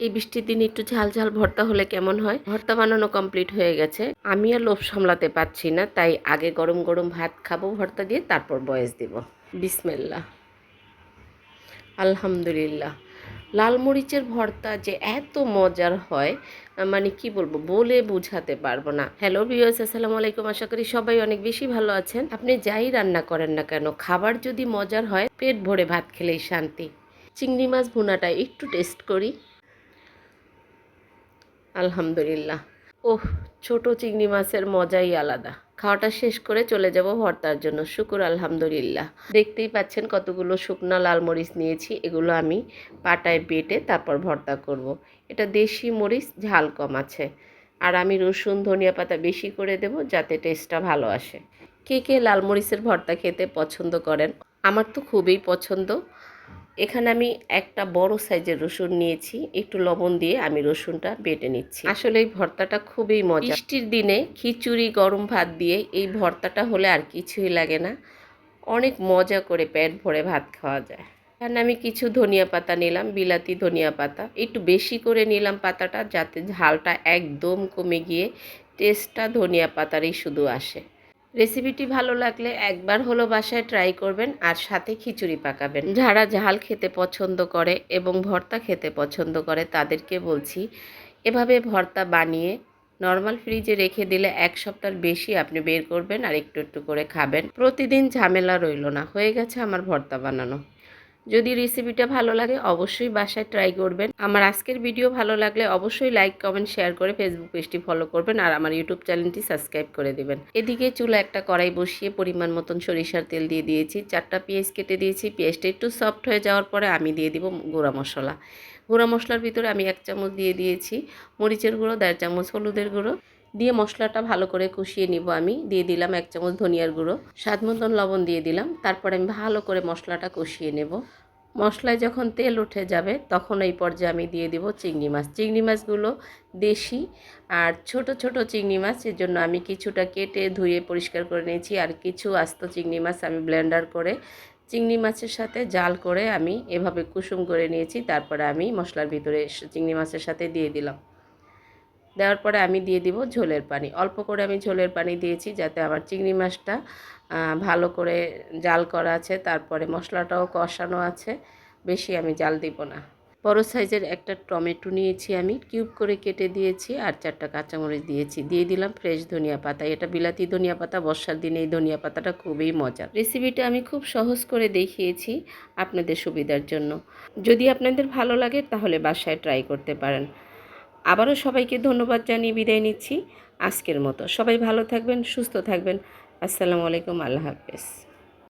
এই বৃষ্টির দিনে একটু ঝাল ঝাল ভর্তা হলে কেমন হয়? ভর্তা বানানো কমপ্লিট হয়ে গেছে। আমি আর লোভ সামলাতে পারছি না, তাই আগে গরম গরম ভাত খাব ভর্তা দিয়ে, তারপর বয়স দিব। বিসমেল্লা আলহামদুলিল্লাহ। লাল মরিচের ভর্তা যে এত মজার হয় মানে কি বলব, বলে বোঝাতে পারব না। হ্যালো বিয়স আসসালামু আলাইকুম। আশা করি সবাই অনেক বেশি ভালো আছেন। আপনি যাই রান্না করেন না কেন, খাবার যদি মজার হয়, পেট ভরে ভাত খেলেই শান্তি। চিংড়ি মাছ ভুনাটা একটু টেস্ট করি। আলহামদুলিল্লাহ। ওহ, ছোট চিংড়ি মাছের মজাই আলাদা। খাওয়াটা শেষ করে চলে যাব ভর্তার জন্য। শুকুর, আলহামদুলিল্লাহ। দেখতেই পাচ্ছেন কতগুলো শুকনা লাল মরিচ নিয়েছি। এগুলো আমি পাটায় বেটে তারপর ভর্তা করব। এটা দেশি মরিচ, ঝাল কম আছে। আর আমি রসুন, ধনিয়া পাতা বেশি করে দেব যাতে টেস্টটা ভালো আসে। কে কে লাল মরিচের ভর্তা খেতে পছন্দ করেন? আমার তো খুবই পছন্দ। এখানে আমি একটা বড় সাইজের রসুন নিয়েছি। একটু লবণ দিয়ে আমি রসুনটা বেটে নিচ্ছি। আসলে এই ভর্তাটা খুবই মজা। বৃষ্টির দিনে খিচুড়ি, গরম ভাত দিয়ে এই ভর্তাটা হলে আর কিছুই লাগে না। অনেক মজা করে পেট ভরে ভাত খাওয়া যায়। এখানে আমি কিছু ধনিয়া পাতা নিলাম, বিলাতি ধনিয়া পাতা। একটু বেশি করে নিলাম পাতাটা যাতে ঝালটা একদম কমে গিয়ে টেস্টটা ধনিয়া পাতারই শুধু আসে। রেসিপিটি ভালো লাগলে একবার হলো বাসায় ট্রাই করবেন আর সাথে খিচুড়ি পাকাবেন। যারা ঝাল খেতে পছন্দ করে এবং ভর্তা খেতে পছন্দ করে তাদেরকে বলছি, এভাবে ভর্তা বানিয়ে নর্মাল ফ্রিজে রেখে দিলে এক সপ্তাহ বেশি আপনি বের করবেন আর একটু একটু করে খাবেন। প্রতিদিন ঝামেলা রইল না, হয়ে গেছে আমার ভর্তা বানানো। যদি রেসিপিটা ভালো লাগে, অবশ্যই বাসায় ট্রাই করবেন। আমার আজকের ভিডিও ভালো লাগলে অবশ্যই লাইক কমেন্ট শেয়ার করে ফেসবুক পেজটি ফলো করবেন আর আমার ইউটিউব চ্যানেলটি সাবস্ক্রাইব করে দেবেন। এদিকে চুলা একটা কড়াই বসিয়ে পরিমাণ মতন সরিষার তেল দিয়ে দিয়েছি। চারটা পেঁয়াজ কেটে দিয়েছি। পেঁয়াজটা একটু সফট হয়ে যাওয়ার পরে আমি দিয়ে দিব গুঁড়া মশলা। গুঁড়া মশলার ভিতরে আমি এক চামচ দিয়ে দিয়েছি মরিচের গুঁড়ো, দেড় চামচ হলুদের গুঁড়ো। দিয়ে মশলাটা ভালো করে কষিয়ে নিব আমি। দিয়ে দিলাম এক চামচ ধনিয়ার গুঁড়ো, স্বাদ মতন লবণ দিয়ে দিলাম। তারপরে আমি ভালো করে মশলাটা কষিয়ে নেব। মশলায় যখন তেল উঠে যাবে, তখন এই পর্যায়ে আমি দিয়ে দিব চিংড়ি মাছ। চিংড়ি মাছগুলো দেশি আর ছোট ছোট চিংড়ি মাছ এর জন্য আমি কিছুটা কেটে ধুয়ে পরিষ্কার করে নিয়েছি। আর কিছু আস্ত চিংড়ি মাছ আমি ব্লেন্ডার করে, চিংড়ি মাছের সাথে জাল করে আমি এভাবে কুসুম করে নিয়েছি। তারপরে আমি মশলার ভিতরে চিংড়ি মাছের সাথে দিয়ে দিলাম। দেওয়ার পরে আমি দিয়ে দিব ঝোলের পানি। অল্প করে আমি ঝোলের পানি দিয়েছি যাতে আমার চিংড়ি মাছটা ভালো করে জাল করা আছে, তারপরে মশলাটাও কষানো আছে, বেশি আমি জাল দিব না। বড় সাইজের একটা টমেটো নিয়েছি আমি, কিউব করে কেটে দিয়েছি আর চারটা কাঁচামরিচ দিয়েছি। দিয়ে দিলাম ফ্রেশ ধনিয়া পাতা। এটা বিলাতি ধনিয়া পাতা, বর্ষার দিনে এই ধনিয়া পাতাটা খুবই মজা রেসিপিটা আমি খুব সহজ করে দেখিয়েছি আপনাদের সুবিধার জন্য। যদি আপনাদের ভালো লাগে তাহলে বাসায় ট্রাই করতে পারেন। আবারও সবাইকে ধন্যবাদ জানিয়ে বিদায় নিচ্ছি। আজকের মতো সবাই ভালো থাকবেন, সুস্থ থাকবেন। আসসালামু আলাইকুম, আল্লাহ হাফেজ।